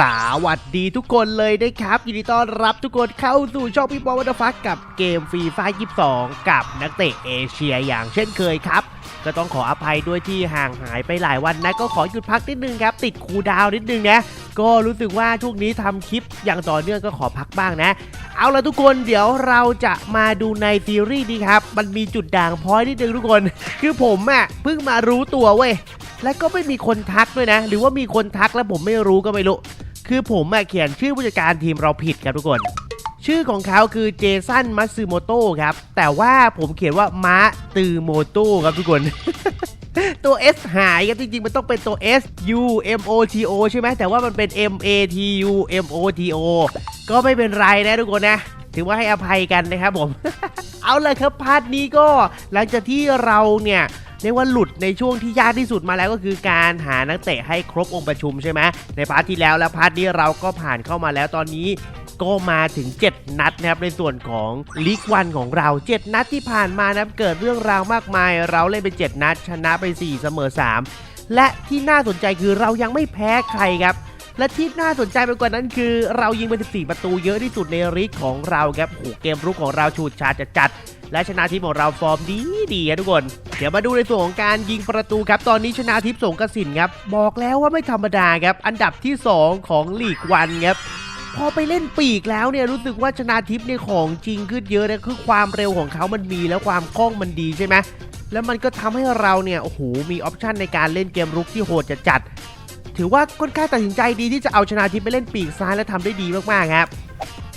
สวัสดีทุกคนเลยนะครับยินดีต้อนรับทุกคนเข้าสู่ช่องพี่บอลวัตฟักกับเกมฟรีไฟ22 กับนักเตะเอเชียอย่างเช่นเคยครับ ก็ต้องขออภัยด้วยที่ห่างหายไปหลายวันนะ ก็ขอหยุดพักนิดนึงครับ ติดคูดาวนิดนึงนะ ก็รู้สึกว่าช่วงนี้ทำคลิปอย่างต่อเนื่องก็ขอพักบ้างนะเอาละทุกคนเดี๋ยวเราจะมาดูในซีรีส์นี้ครับ มันมีจุดด่างพ้อยนิดนึงทุกคน คือผมอะเพิ่งมารู้ตัวเว้ยและก็ไม่มีคนทักด้วยนะ หรือว่ามีคนทักแล้วผมไม่รู้ก็ไม่รู้ คือผมเขียนชื่อผู้จัดการทีมเราผิดครับทุกคน ชื่อของเขาคือเจสันมัตสึโมโต้ครับ แต่ว่าผมเขียนว่ามะตือโมโต้ครับทุกคนตัว S หายครับจริงๆ มันต้องเป็นตัว S U M O T O ใช่ไหมแต่ว่ามันเป็น M A T U M O T O ก็ไม่เป็นไรนะทุกคนนะ ถือว่าให้อภัยกันนะครับผม เอาเลยครับพาร์ทนี้ก็หลังจากที่เราเนี่ย เรียกว่าหลุดในช่วงที่ยากที่สุดมาแล้วก็คือการหานักเตะให้ครบองค์ประชุมใช่ไหมในพาร์ทที่แล้วและพาร์ทนี้เราก็ผ่านเข้ามาแล้วตอนนี้ก็มาถึง 7 นัดนะครับในส่วนของลีกวันของเรา 7 นัดที่ผ่านมานับเกิดเรื่องราวมากมาย เราเล่นไป 7 นัด ชนะไป 4 เสมอ 3 และที่น่าสนใจคือเรายังไม่แพ้ใครครับ และที่น่าสนใจไปกว่านั้นคือเรายิงไป 14 ประตูเยอะที่สุดในลีกของเราครับโหเกมรุกของเราฉูดฉาจัดจัดและชนะทิพย์ของเราฟอร์มดีดีครับทุกคน เดี๋ยวมาดูในส่วนของการยิงประตูครับ ตอนนี้ชนะทิพย์สงกสินครับ บอกแล้วว่าไม่ธรรมดาครับ อันดับที่ 2 ของลีกวันครับ พอไปเล่นปีกแล้วเนี่ยรู้สึกว่าชนะทิพย์เนี่ยของจริงขึ้นเยอะนะคือความเร็วของเขามันมีแล้วความคล่องมันดีใช่ไหมแล้วมันก็ทำให้เราเนี่ยโอ้โหมีออปชันในการเล่นเกมรุกที่โหดจัดจัด ถือว่าค่อนข้างตัดสินใจดีที่จะเอาชนะทิพย์ไปเล่นปีกซ้ายและทำได้ดีมากๆครับ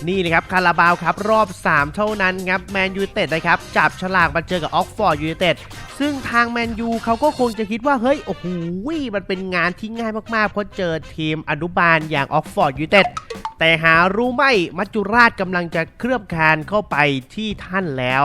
นี่เลยครับคาราบาวครับรอบ 3 เท่านั้นครับแมนยูเต็ดนะครับจับฉลากมาเจอกับออกฟอร์ดยูเต็ดซึ่งทางแมนยูเขาก็คงจะคิดว่า เฮ้ย โอ้โหมันเป็นงานที่ง่ายมากๆ เพราะเจอทีมอนุบาลอย่างออกฟอร์ดยูเต็ดแต่หารู้ไหมมัจจุราชกำลังจะเคลือบคานเข้าไปที่ท่านแล้ว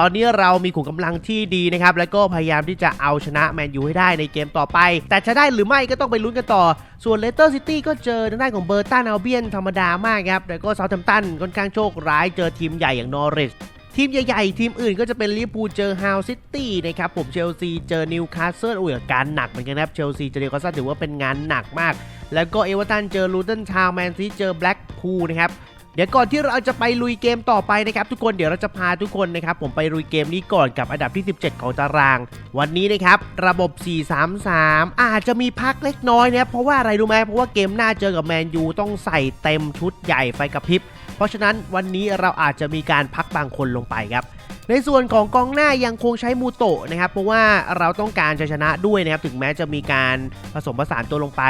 ตอนนี้เรามีขุมกำลังที่ดีนะครับ แล้วก็พยายามที่จะเอาชนะแมนยูให้ได้ในเกมต่อไป แต่จะได้หรือไม่ก็ต้องไปลุ้นกันต่อ ส่วนเลสเตอร์ซิตี้ก็เจอทางด้านของเบอร์ตันเอัลเบียนธรรมดามากครับแต่ก็เซาท์แฮมป์ตันค่อนข้างโชคร้ายเจอทีมใหญ่อย่างนอริสทีมใหญ่ๆ ทีมอื่นก็จะเป็นลิเวอร์พูลเจอฮาวซิตี้นะครับผมเชลซีเจอนิวคาสเซิลอุ้ยการหนักเหมือนกันนะครับเชลซีเจอนิวคาสเซิลถือว่าเป็นงานหนักมาก แล้วก็เอเวอร์ตันเจอลูเทนทาวน์แมนซีเจอแบล็กพูลนะครับ เดี๋ยวก่อนที่เราจะไปลุยเกมต่อไปนะครับทุกคนเดี๋ยวเราจะพาทุกคนนะครับผมไปลุยเกมนี้ก่อนกับอันดับที่ 17 ของตาราง วันนี้นะครับระบบ 4-3-3 อาจจะมีพักเล็กน้อยนะครับเพราะว่าอะไรรู้ไหมเพราะว่าเกมหน้าเจอกับแมนยูต้องใส่เต็มชุดใหญ่ไฟกระพริบ เพราะฉะนั้นวันนี้เราอาจจะมีการพักบางคนลงไปครับในส่วนของกองหน้ายังคงใช้มูโตะนะครับเพราะว่าเราต้องการจะชนะด้วยนะครับถึงแม้จะมีการผสมผสานตัวลงไป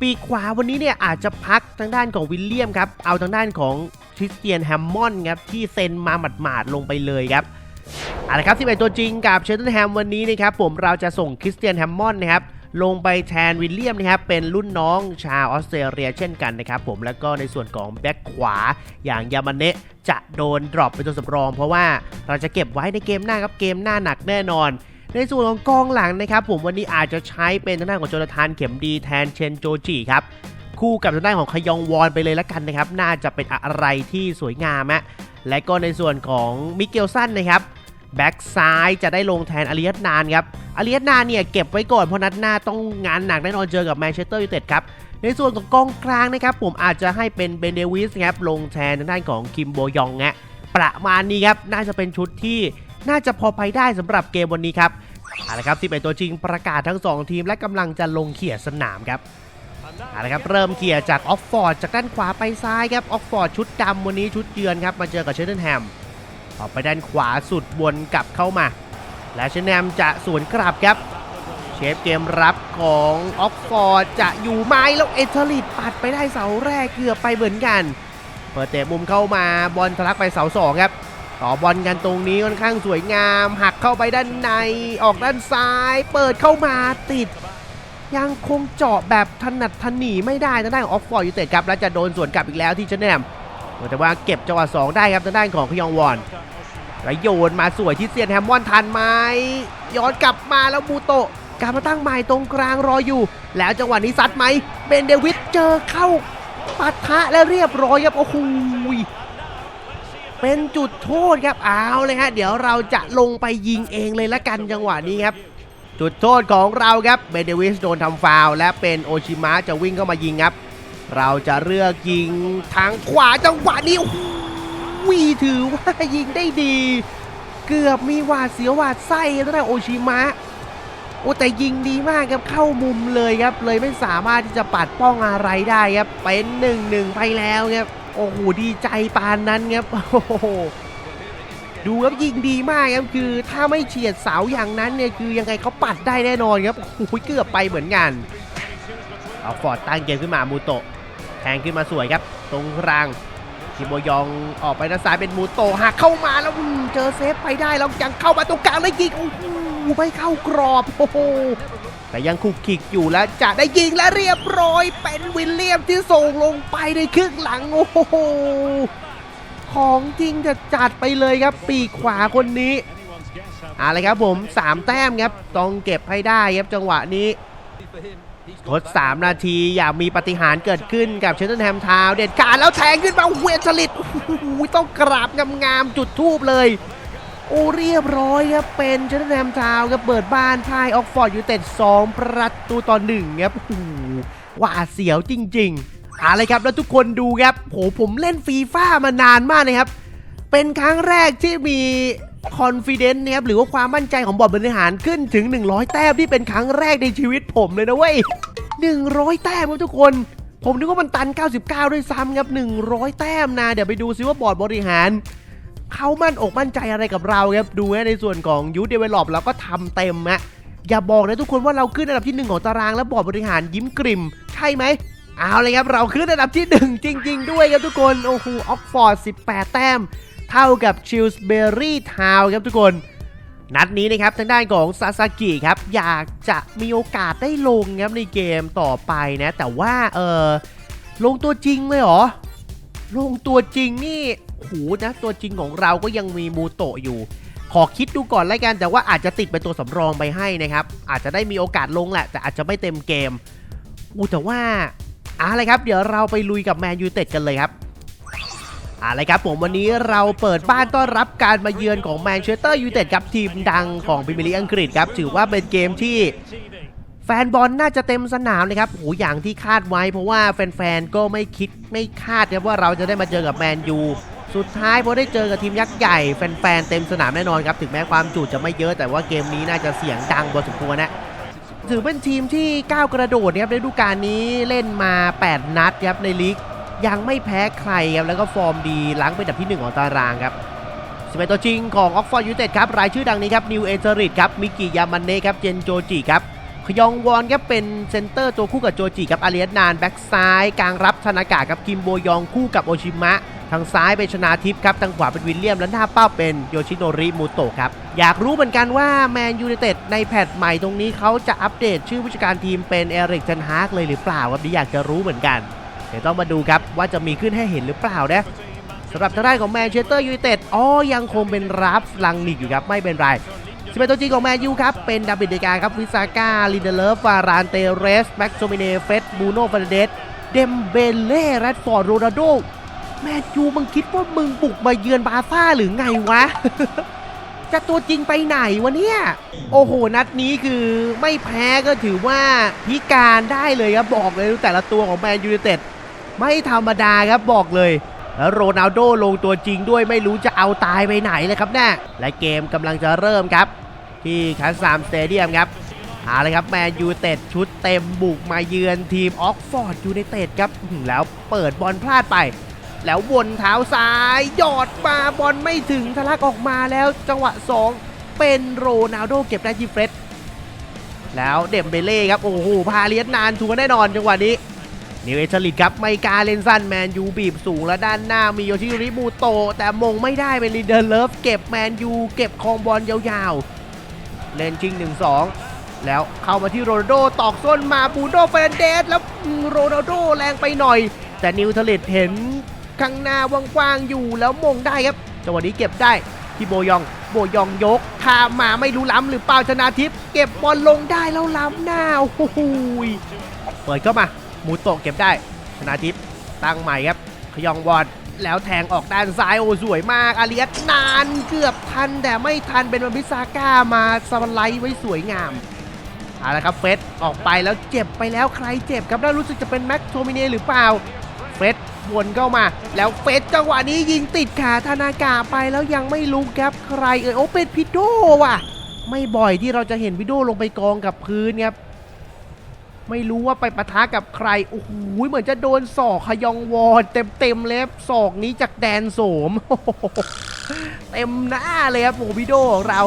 ปีกขวาวันนี้เนี่ยอาจจะพักทางด้านของวิลเลียมครับ เอาทางด้านของคริสเตียนแฮมมอนด์ครับที่เซ็นมาหมาดๆลงไปเลยครับเอาละครับที่เป็นตัวจริงกับเชลตันแฮมวันนี้นะครับผมเราจะส่งคริสเตียนแฮมมอนด์นะครับลงไปแทนวิลเลียมนะครับเป็นรุ่นน้องชาวออสเตรเลียเช่นกันนะครับผมแล้วก็ในส่วนของแบ็คขวาอย่างยามาเนะจะโดนดรอปเป็นตัวสำรอง เพราะว่าเราจะเก็บไว้ในเกมหน้าครับเกมหน้าหนักแน่นอน ในส่วนของกองหลังนะครับผมวันนี้อาจจะใช้เป็นทางด้านของโจนาธานเข็มดีแทนเชนโจจิครับคู่กับทางด้านของขยองวอนไปเลยละกันนะครับ น่าจะเป็นอะไรที่สวยงามอะและก็ในส่วนของมิเกลสันนะครับแบ็กซ้ายจะได้ลงแทนอาริยัตนานครับอาริยัตนานเนี่ยเก็บไว้ก่อนเพราะนัดหน้าต้องงานหนักแน่นอนเจอกับแมนเชสเตอร์ยูไนเต็ดครับในส่วนของกองกลางนะครับผมอาจจะให้เป็นเบนเดวิสครับลงแทนทางด้านของคิมโบยองนะประมาณนี้ครับน่าจะเป็นชุดที่ น่าจะพอไปได้สำหรับเกมวันนี้ครับเอาละครับที่เป็นตัวจริงประกาศทั้ง 2 ทีมและกำลังจะลงเขี่ยสนามครับเอาละครับเริ่มเขี่ยจากออฟฟอร์ดจากด้านขวาไปซ้ายครับออฟฟอร์ดชุดดำวันนี้ชุดเยือนครับมาเจอกับเชนเนแฮมออกไปด้านขวาสุดวนกลับเข้ามา และเชนแฮมจะสวนกลับครับ เชฟเกมรับของออกฟอร์ดจะอยู่ไหมแล้วเอเทอริดปัดไปได้เสาแรกเกือบไปเหมือนกัน เปิดเตะมุมเข้ามาบอลทะลักไปเสาสองครับ ต่อบอลกันตรงนี้ค่อนข้างสวยงาม หักเข้าไปด้านในออกด้านซ้าย เปิดเข้ามาติด ยังคงเจาะแบบถนัดถนีไม่ได้ทางด้านของออกฟอร์ดยูเต็ดครับ และจะโดนสวนกลับอีกแล้วที่เชนแนมแต่ว่าเก็บจังหวะ2ได้ครับทางด้านของพยองวอนแล้วโยนมาสวยที่เซียนแฮมมอนทันไหมย้อนกลับมาแล้วบูโตะกลับมาตั้งใหม่ตรงกลางรออยู่ แล้วจังหวะนี้ซัดไหมเบนเดวิดเจอเข้าปะทะและเรียบร้อยครับโอ้โห เป็นจุดโทษครับเอาเลยฮะเดี๋ยวเราจะลงไปยิงเองเลยละกันจังหวะนี้ครับ จุดโทษของเราครับเบเดวิสโดนทำฟาวและเป็นโอชิมะจะวิ่งเข้ามายิงครับ เราจะเลือกยิงทางขวาจังหวะนี้โอ้โหถือว่ายิงได้ดี เกือบมีหวาดเสียวหวาดไส้ตั้งแต่โอชิมะโอ้แต่ยิงดีมากครับเข้ามุมเลยครับ เลยไม่สามารถที่จะปัดป้องอะไรได้ครับเป็นหนึ่งหนึ่งไปแล้วครับ โอ้โหดีใจปานนั้นครับโอ้โหดูครับยิงดีมากครับคือถ้าไม่เฉียดเสาอย่างนั้นเนี่ยคือยังไงเขาปัดได้แน่นอนครับโอ้โหเกือบไปเหมือนกันเอาฟอร์ดตั้งเกมขึ้นมามูโตะแทงขึ้นมาสวยครับ ตรงกลางคิโมยองออกไปด้านซ้ายเป็นมูโตะหักเข้ามาแล้วเจอเซฟไปได้แล้วยังเข้ามาตรงกลางแล้วยิงโอ้โหไม่เข้ากรอบโอ้โห แต่ยังคุกคิกอยู่แล้วจะได้ยิงและเรียบร้อย เป็นวิลเลียมที่ส่งลงไปในครึ่งหลังโอ้โหของจริงจะจัดไปเลยครับ ปีขวาคนนี้อาเลยครับผม3แต้มครับต้องเก็บให้ได้ครับจังหวะนี้ทด 3 นาทีอย่ามีปฏิหารเกิดขึ้นกับเชนเทนแฮมทาวน์เด็ดขาดแล้วแทงขึ้นมาเวียนสลิดต้องกราบงามๆจุดทูบเลย โอ้เรียบร้อยครับ เป็นเชนเทนแฮมทาว์ครับเปิดบ้านพายออกฟอร์ดยูเต็ด2ประตูต่อหนึ่งครับโอ้โหวาเสียวจริงๆอาเลยครับแล้วทุกคนดูครับโหผมเล่นฟีฟ่ามานานมากนะครับ เป็นครั้งแรกที่มีคอนฟ idence นะครับหรือว่าความมั่นใจของบอร์ดบริหารขึ้นถึง 100 แต้มที่เป็นครั้งแรกในชีวิตผมเลยนะเว้ย100 แต้มครับทุกคน ผมนึกว่ามันตัน 99 ด้วยซ้ำครับ 100 แต้มนะ เดี๋ยวไปดูซิว่าบอร์ดบริหาร เขามั่นอกมั่นใจอะไรกับเราครับดูนะในส่วนของยูเดเวลลอปเราก็ทำเต็มฮะอย่าบอกนะทุกคนว่าเราขึ้นอันดับที่หนึ่งของตารางแล้วบอร์ดบริหารยิ้มกริ่ม ใช่ไหมเอาเลยครับเราขึ้นอันดับที่ 1 จริง ๆ ด้วยครับทุกคนโอ้โหออกฟอร์ด18 แต้ม เท่ากับชิลส์เบอรี่ทาวครับทุกคน นัดนี้นะครับทางด้านของซาซากิครับ อยากจะมีโอกาสได้ลงครับในเกมต่อไปนะ แต่ว่าเออลงตัวจริงเลยเหรอ ลงตัวจริงนี่โหนะตัวจริงของเราก็ยังมีมูโตะอยู่ ขอคิดดูก่อนแล้วกันแต่ว่าอาจจะติดเป็นตัวสำรองไปให้นะครับ อาจจะได้มีโอกาสลงแหละ แต่อาจจะไม่เต็มเกมอู้แต่ว่าอะไรครับ เดี๋ยวเราไปลุยกับแมนยูเต็ดกันเลยครับอะไรครับผมวันนี้เราเปิดบ้านต้อนรับการมาเยือนของแมนเชสเตอร์ยูไนเต็ดครับทีมดังของพรีเมียร์ลีกอังกฤษครับถือว่าเป็นเกมที่ แฟนบอลน่าจะเต็มสนามเลยครับโหอย่างที่คาดไว้เพราะว่าแฟนๆก็ไม่คิดไม่คาดครับว่าเราจะได้มาเจอกับแมนยูสุดท้ายพอได้เจอกับทีมยักษ์ใหญ่แฟนๆเต็มสนามแน่นอนครับถึงแม้ความจุจะไม่เยอะแต่ว่าเกมนี้น่าจะเสียงดังพอสมควรนะถือเป็นทีมที่ก้าวกระโดดนะครับในฤดูกาลนี้เล่นมา 8 นัดครับในลีกยังไม่แพ้ใครครับแล้วก็ฟอร์มดีหลังเป็นอันดับที่ 1 ของตารางครับสเปนตัวจริงของออกฟอร์ดยูเต็ดครับรายชื่อดังนี้ครับนิวเอเจอริตครับมิกิยามันเน่ครับเจนโจจิครับ ขยองวอนครับเป็นเซนเตอร์ตัวคู่กับโจจิครับอาเลียนนานแบ็กซ้ายกลางรับธนากาครับคิมโบยองคู่กับโอชิมะทางซ้ายเป็นชนาทิพย์ครับ ทางขวาเป็นวิลเลียม และหน้าเป้าเป็นโยชิโนริมูโตะครับ อยากรู้เหมือนกันว่าแมนยู i นเต็ดในแพทใหม่ตรงนี้เขาจะอัปเดตชื่อผู้จัดการทีมเป็นเอริกเทนฮากเลยหรือเปล่าครับนี่อยากจะรู้เหมือนกัน เดี๋ยวต้องมาดูครับว่าจะมีขึ้นให้เห็นหรือเปล่านะสำหรับทางด้านของแมนเชสเตอร์ยูไนเต็ดอ๋อยังคงเป็นรับลังนิกอยู่ครับไม่เป็นไร สเปนตัวจริงของแมนยูครับ เป็นดาบิดเดกาครับ วิซาก้า ลินเดเลฟฟารานเตเรส แม็กโซมิเนเฟสบูโนฟาเดสเดมเบเล่แรดฟอร์ดโรนัลโด แมนยูมึงคิดว่ามึงบุกมาเยือนบาซ่าหรือไงวะ จะตัวจริงไปไหนวะเนี่ย โอ้โห นัดนี้คือไม่แพ้ก็ถือว่าพิการได้เลยครับ บอกเลยแต่ละตัวของแมนยูเต็ดไม่ธรรมดาครับบอกเลย แล้วโรนัลโดลงตัวจริงด้วยไม่รู้จะเอาตายไปไหนเลยครับแน่และเกมกำลังจะเริ่มครับ ที่คัสซามสเตเดียมครับเอาเลยครับแมนยูเต็ดชุดเต็มบุกมาเยือนทีมออกฟอร์ดยูไนเต็ดครับแล้วเปิดบอลพลาดไป แล้ววนเท้าซ้ายหยอดมาบอลไม่ถึงทะลักออกมาแล้วจังหวะ 2 เป็นโรนัลโดเก็บได้ที่เฟรดแล้วเดมเบเล่ครับ โอ้โหพาเลียนนานถูกแน่นอนจังหวะนี้ นิวเอชลิตครับไม่กาเล่นสั้นแมนยูบีบสูงและด้านหน้ามีโยชิริมูโต แต่มงไม่ได้เป็นลีเดอร์เลิฟเก็บแมนยูเก็บคองบอลยาวๆ เล่นจริง 1-2 แล้วเข้ามาที่โรนัลโดตอกส้นมาบูโดเฟรนเดสแล้วโรนัลโดแรงไปหน่อย แต่นิวเทลิตเห็นข้างหน้าว่างๆอยู่แล้วมงได้ครับจังหวะนี้เก็บได้ที่โบยองโบยองยกข้ามาไม่รู้ล้ำหรือเปล่าชนาทิพย์เก็บบอลลงได้แล้วล้ำหน้าโอ้โหยเปิดเข้ามา มูโตะเก็บได้ ชนาทิพย์ตั้งใหม่ครับ ขยองวอดแล้วแทงออกด้านซ้ายโอ้สวยมาก อาเลียสนานเกือบทันแต่ไม่ทันเป็นวันพิซาก้ามาสไลด์ไว้สวยงามเอาละครับเฟสออกไปแล้วเจ็บไปแล้วใครเจ็บครับแล้วรู้สึกจะเป็นแม็กโทมิเนหรือเปล่าเฟสวนเข้ามา แล้วเฟสจังหวะนี้ยิงติดขาธนากาไปแล้วยังไม่ลุกครับใครเอ่ยโอเป็นพิโดว่ะ ไม่บ่อยที่เราจะเห็นพิโดลงไปกองกับพื้นครับ ไม่รู้ว่าไปปะทะกับใคร โอ้โห เหมือนจะโดนศอกขยองวอนเต็มๆเลยครับศอกนี้จากแดนโสม เต็มหน้าเลยครับโอ้โหพิโดของเรา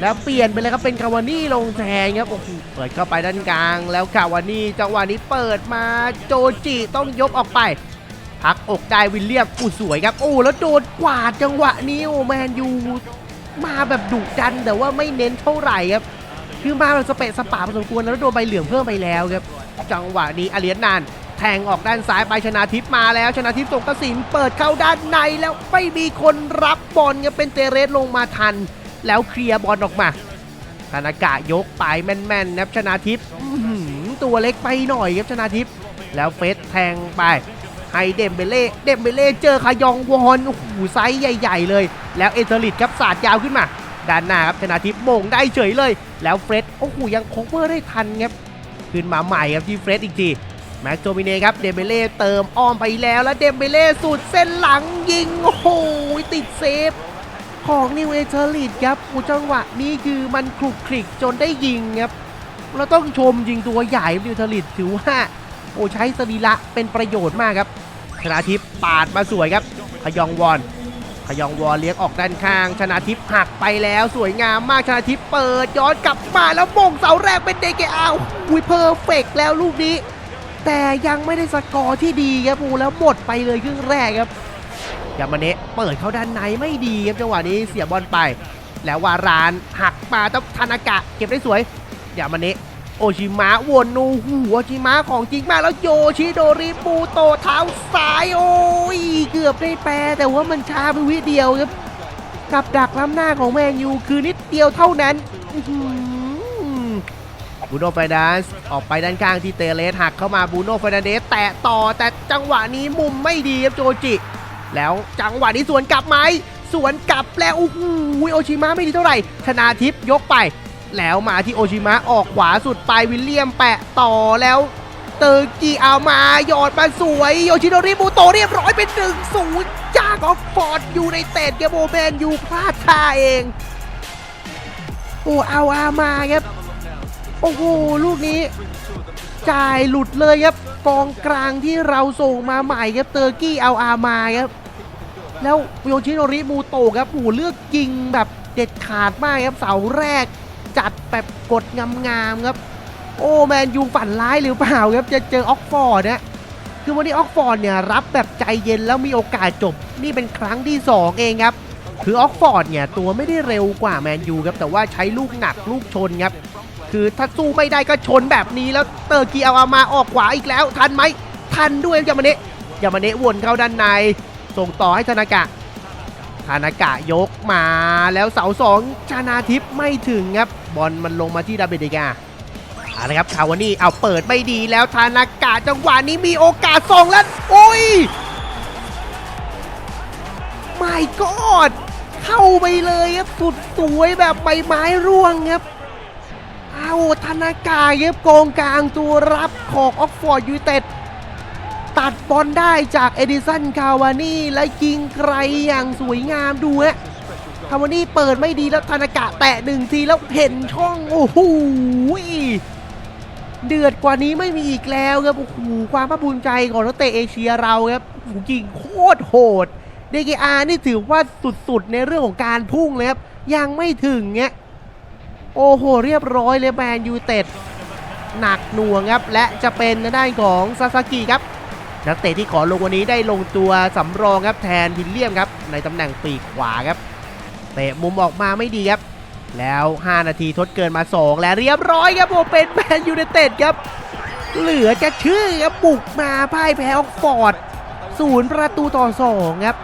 แล้วเปลี่ยนไปเลยครับเป็นคาวานี่ลงแทนครับโอ้โหเปิดเข้าไปด้านกลาง แล้วคาวานี่จังหวะนี้เปิดมาโจจิต้องยกออกไปพักอกได้วิลเลียมอู้สวยครับโอ้แล้วโดนกวาดจังหวะนี้โอ้แมนยูมาแบบดุดันแต่ว่าไม่เน้นเท่าไหร่ครับ คือมาแบบสเปะสปาพอสมควรแล้วโดนใบเหลืองเพิ่มไปแล้วครับ จังหวะนี้อาเลียนนานแทงออกด้านซ้ายไปชนะทิพมาแล้ว ชนะทิพส่งกระสินเปิดเข้าด้านในแล้วไม่มีคนรับบอลครับเป็นเตเรสลงมาทัน แล้วเคลียร์บอลออกมาธนากะยกไปแม่นๆนะครับชนะทิพตัวเล็กไปหน่อยครับชนะทิพแล้วเฟสแทงไปให้เดมเบเล่เดมเบเล่เจอขยองวอนโอ้โหไซส์ใหญ่ ๆ เลย แล้วเอเทอริตครับสาดยาวขึ้นมา ด้านหน้าครับชนะทิพย์มงได้เฉยเลย แล้วเฟรดโอ้โหยังโคเวอร์ได้ทันครับขึ้นมาใหม่ครับที่เฟรดอีกทีแม็กโจมิเน่ครับเดมเบเล่เติมอ้อมไปแล้วแล้วเดมเบเล่สุดเส้นหลังยิงโอ้โหติดเซฟของนิวเอเทอริตครับอูจังหวะนี้คือมันคลุกคลิกจนได้ยิงครับเราต้องชมยิงตัวใหญ่นิวเทอริตถือว่าโอ้ใช้สรีระเป็นประโยชน์มากครับชนะทิพย์ปาดมาสวยครับขยองวอน ขยองวอนเลี้ยงออกด้านข้าง ชนะทิพย์หักไปแล้วสวยงามมากชนะทิพย์เปิดย้อนกลับมาแล้วมงเสาแรกเป็นเดเกอาอุ้ยเพอร์เฟกแล้วลูกนี้ แต่ยังไม่ได้สกอร์ที่ดีครับปูแล้วหมดไปเลยครึ่งแรกครับยามาเนะเปิดเข้าด้านในไม่ดีครับจังหวะนี้เสียบอลไป แล้ววารานหักมาต้องธนากะเก็บได้สวยยามาเนะ โอชิมะวนนูหูโอชิมะของจริงมากแล้วโยชิโดริปูโตเท้าซ้ายโอ้ยเกือบได้แปรแต่ว่ามันช้าไปวิเดียวครับ กับดักล้ำหน้าของแมนยูคือนิดเดียวเท่านั้นบูโน่ไฟนานส์ออกไปด้านข้างที่เตเลสหักเข้ามาบูโน่ไฟนานเดสแตะต่อแต่จังหวะนี้มุมไม่ดีครับโจจิ แล้วจังหวะนี้สวนกลับไหมสวนกลับแล้วโอ้โหโอชิมะไม่ดีเท่าไหร่ ชนาทิพย์ยกไป แล้วมาที่โอชิมะออกขวาสุดไปวิลเลียมแปะต่อแล้วเตอร์กีเอามาหยอดมาสวยโยชิโนริมูโตเรียบร้อยเป็นหนึ่งศูนย์จากออฟฟอร์ดอยู่ในเตดเกโบแมนยูพลาดท่าเอง โอ้เอาอามาครับ โอ้โห ลูกนี้ จ่ายหลุดเลยครับ กองกลางที่เราส่งมาใหม่ครับเตอร์กี้เอาอามาครับ แล้วโยชิโนริมูโตครับโอ้เลือกยิงแบบเด็ดขาดมากครับเสาแรก จัดแบบกดงามๆครับ โอ้แมนยูฝันร้ายหรือเปล่าครับจะเจอออกฟอร์ดนะคือวันนี้ออกฟอร์ดเนี่ยรับแบบใจเย็นแล้วมีโอกาสจบนี่เป็นครั้งที่ 2 เองครับ คือออกฟอร์ดเนี่ยตัวไม่ได้เร็วกว่าแมนยูครับแต่ว่าใช้ลูกหนักลูกชนครับคือถ้าสู้ไม่ได้ก็ชนแบบนี้แล้วเตอร์กีเอาอามาออกขวาอีกแล้ว ทันไหมทันด้วยยามาเนะยามาเนะวนเข้าด้านใน ส่งต่อให้ธนากะธนากะยกมาแล้วเสาสองชนาทิพย์ไม่ถึงครับ บอลมันลงมาที่ดาเบเดกาเอาละครับคาวานี่เอาเปิดไม่ดีแล้วธนากะจังหวะนี้มีโอกาสส่งแล้วโอ้ยไม่กอดเข้าไปเลยครับสุดสวยแบบใบไม้ร่วงครับเอาธนากาเย็บกองกลางตัวรับของออกฟอร์ดยูเต็ดตัดบอลได้จากเอดิสันคาวานี่และยิงไกลอย่างสวยงามดูฮะ คาวานี่เปิดไม่ดีแล้วธนากะแตะหนึ่งทีแล้วเห็นช่องโอ้โหเดือดกว่านี้ไม่มีอีกแล้วครับโอ้โหความภาคภูมิใจของนักเตะเอเชียเราครับโอ้โหยิงโคตรโหดเดกอานี่ถือว่าสุดๆในเรื่องของการพุ่งเลยครับยังไม่ถึงเงี้ยโอ้โห เรียบร้อยเลยแมนยูเต็ดหนักหน่วงครับ และจะเป็นทางด้านของซาซากิครับ นักเตะที่ขอลงวันนี้ได้ลงตัวสำรองครับแทนวิลเลียมครับ ในตำแหน่งปีกขวาครับ เตะมุมออกมาไม่ดีครับ แล้ว 5 นาทีทดเกินมา 2 และเรียบร้อยครับผมเป็นแมนยูไนเต็ดครับ เหลือจะเชื่อครับบุกมาพ่ายแพ้ออกฟอร์ดศูนย์ประตูต่อ 2 ครับ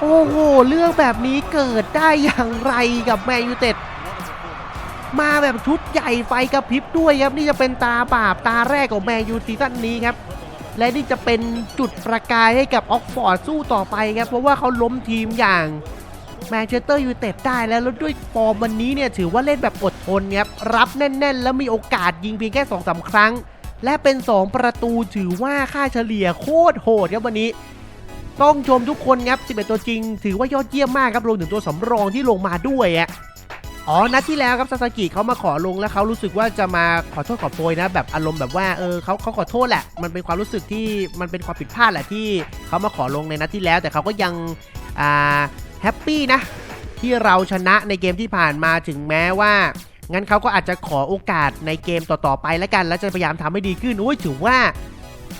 โอ้โห เรื่องแบบนี้เกิดได้อย่างไรกับแมนยูเต็ดมาแบบชุดใหญ่ไฟกระพริบด้วยครับ นี่จะเป็นตาบาปตาแรกของแมนยูซีซั่นนี้ครับ และนี่จะเป็นจุดประกายให้กับออกฟอร์ดสู้ต่อไปครับ เพราะว่าเขาล้มทีมอย่าง แมนเชสเตอร์ยูไนเต็ดได้แล้วแล้วด้วยฟอร์มวันนี้เนี่ยถือว่าเล่นแบบอดทนครับรับแน่น ๆ แล้วมีโอกาสยิงเพียงแค่2อสาครั้ง และเป็น 2 ประตูถือว่าค่าเฉลี่ยโคตรโหดครับวันนี้ ต้องชมทุกคนครับ11 ตัวจริง ถือว่ายอดเยี่ยมมากครับรวมถึงตัวสำรองที่ลงมาด้วยอะอ๋อ นัดที่แล้วครับซาสกิเขามาขอลงแล้วเขารู้สึกว่าจะมาขอโทษขอโพยนะ แบบอารมณ์แบบว่าเออเขาเขาขอโทษแหละ มันเป็นความรู้สึกที่มันเป็นความผิดพลาดแหละที่เขามาขอลงในนัดที่แล้ว แต่เขาก็ยังอ่า แฮปปี้นะ ที่เราชนะในเกมที่ผ่านมาถึงแม้ว่า งั้นเขาก็อาจจะขอโอกาสในเกมต่อๆไปแล้วกัน แล้วจะพยายามทำให้ดีขึ้นโอ้ยถือว่า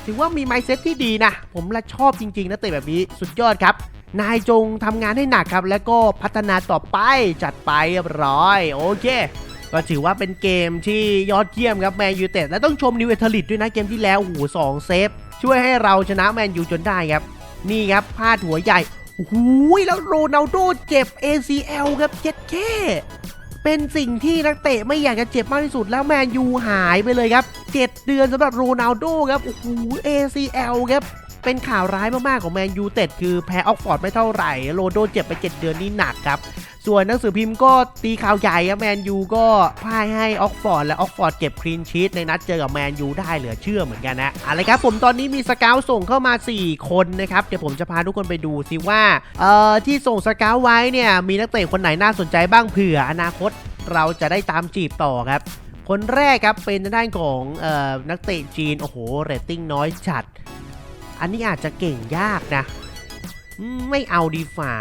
ถือว่ามีไมเซ็ตที่ดีนะ ผมละชอบจริงๆนะเตะแบบนี้สุดยอดครับ นายจงทำงานให้หนักครับ แล้วก็พัฒนาต่อไปจัดไปเรียบร้อย โอเคก็ถือว่าเป็นเกมที่ยอดเยี่ยมครับแมนยูเต็ดและต้องชมนิวเอทลิตด้วยนะเกมที่แล้วโอ้โหสองเซฟช่วยให้เราชนะแมนยูจนได้ครับ นี่ครับพลาดหัวใหญ่ โอ้โหแล้วโรนัลโดเจ็บ ACL ครับเจ็ดแค่เป็นสิ่งที่นักเตะไม่อยากจะเจ็บมากที่สุดแล้วแมนยูหายไปเลยครับ 7 เดือนสำหรับโรนัลโดครับโอ้โห ACL ครับ เป็นข่าวร้ายมากๆของแมนยูเต็ดคือแพ้ออกฟอร์ดไม่เท่าไหร่ โรนัลโดเจ็บไป 7 เดือนนี่หนักครับ ส่วนหนังสือพิมพ์ก็ตีข่าวใหญ่แมนยูก็พ่ายให้ออกฟอร์ดและออกฟอร์ดเก็บคลีนชีตในนัดเจอกับแมนยูได้เหลือเชื่อเหมือนกันนะอะไรครับผมตอนนี้มีสเกลส่งเข้ามา 4 คนนะครับ เดี๋ยวผมจะพาทุกคนไปดูซิว่าเอ่อที่ส่งสเกลไว้เนี่ยมีนักเตะคนไหนน่าสนใจบ้างเผื่ออนาคตเราจะได้ตามจีบต่อครับคนแรกครับเป็นด้านของออนักเตะจีน โอ้โหเรตติ้งน้อยจัด อันนี้อาจจะเก่งยากนะ ไม่เอาดีฝ่า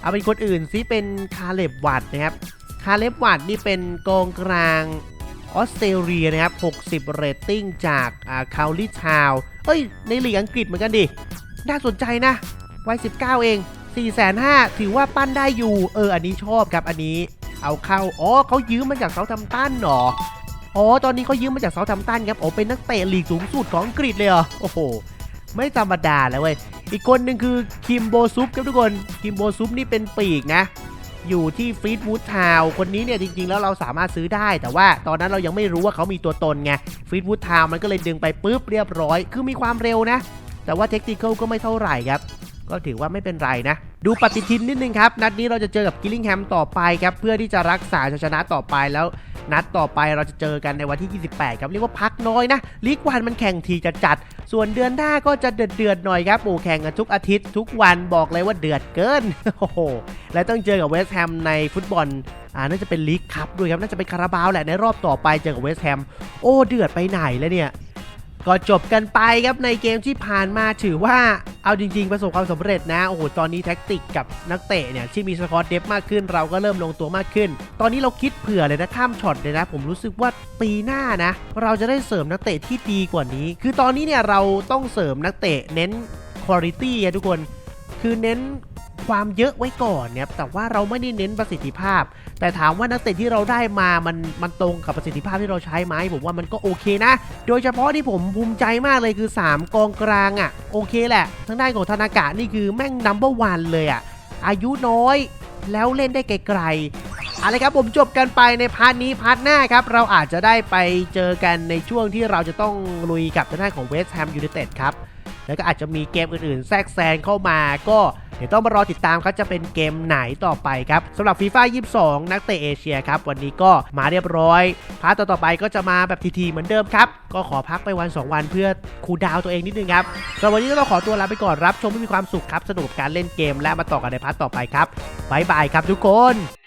เอาเป็นคนอื่นซิเป็นคาเล็บวัดนะครับ คาเล็บวัดนี่เป็นกองกลางออสเตรเลียนะครับ 60 เรตติ้งจากอ่าคาลิทาวเอ้ย ในลีกอังกฤษเหมือนกันดิ น่าสนใจนะ วัย 19 เอง 4 5 0 0 0ถือว่าปั้นได้อยู่ เออ อันนี้ชอบครับ อันนี้ เอาเข้า อ๋อเขายืมมาจากเซาท์แฮมตันหรอ อ๋อ ตอนนี้เขายืมมาจากเซาท์แฮมตันครับโอ้เป็นนักเตะลีกสูงสุดของอังกฤษเลยเหรอ โอ้โห ไม่ธรรมดาเลยเว้ย อีกคนหนึ่งคือคิมโบซุปครับทุกคน คิมโบซุปนี่เป็นปีกนะ อยู่ที่ฟรีดวูดทาวคนนี้เนี่ยจริงๆ แล้วเราสามารถซื้อได้ แต่ว่าตอนนั้นเรายังไม่รู้ว่าเขามีตัวตนไงฟรีดวูดทาวมันก็เลยดึงไปปุ๊บเรียบร้อย คือมีความเร็วนะ แต่ว่าเทคนิคก็ไม่เท่าไหร่ครับก็ถือว่าไม่เป็นไรนะ ดูปฏิทินนิดนึงครับ นัดนี้เราจะเจอกับกิลลิงแฮมต่อไปครับ เพื่อที่จะรักษาชัยชนะต่อไปแล้ว นัดต่อไปเราจะเจอกันในวันที่ 28 ครับ เรียกว่าพักน้อยนะลีกวันมันแข่งทีจะจัด ส่วนเดือนหน้าก็จะเดือดเดือดๆหน่อยครับโอ้แข่งกันทุกอาทิตย์ทุกวันบอกเลยว่าเดือดเกินโอ้โหและต้องเจอกับเวสต์แฮมในฟุตบอลอ่าน่าจะเป็นลีกคัพด้วยครับน่าจะเป็นคาราบาวแหละในรอบต่อไปเจอกับเวสต์แฮมโอ้เดือดไปไหนแล้วเนี่ย ก็จบกันไปครับในเกมที่ผ่านมาถือว่าเอาจริง ๆ ประสบความสำเร็จนะโอ้โหตอนนี้แท็กติกกับนักเตะเนี่ยที่มีสกอตเดฟมากขึ้น เราก็เริ่มลงตัวมากขึ้น ตอนนี้เราคิดเผื่อเลยนะข้ามช็อตเลยนะ ผมรู้สึกว่าปีหน้านะ เราจะได้เสริมนักเตะที่ดีกว่านี้ คือตอนนี้เนี่ยเราต้องเสริมนักเตะเน้นคุณภาพอะทุกคน คือเน้น ความเยอะไว้ก่อนเนี่ยแต่ว่าเราไม่ได้เน้นประสิทธิภาพ แต่ถามว่านักเตะที่เราได้มามันมันตรงกับประสิทธิภาพที่เราใช้ไหมผมว่ามันก็โอเคนะ โดยเฉพาะที่ผมภูมิใจมากเลยคือ 3 กองกลางอะ่ะโอเคแหละทั้งด้านของธนากะนี่คือแม่งนัมเบอร์วันเลยอะ่ะอายุน้อยแล้วเล่นได้ไกลๆเอาละครับผมจบกันไปในพาร์ทนี้พาร์ทหน้าครับ เราอาจจะได้ไปเจอกันในช่วงที่เราจะต้องลุยกับทางด้านของเวสต์แฮมยูไนเต็ดครับ แล้วก็อาจจะมีเกมอื่นๆ แทรกแซงเข้ามาก็เดี๋ยวต้องมารอติดตามครับจะเป็นเกมไหนต่อไปครับสำหรับฟีฟ่า22 นักเตะเอเชียครับ วันนี้ก็มาเรียบร้อยพาร์ทต่อไปก็จะมาแบบทีๆเหมือนเดิมครับ ก็ขอพักไปวัน 2 วันเพื่อคูลดาวน์ตัวเองนิดนึงครับสำหรับวันนี้ก็ต้องขอตัวลาไปก่อนรับชมให้มีความสุขครับสนุกกับการเล่นเกมและมาต่อกันในพาร์ทต่อไปครับบายบายครับทุกคน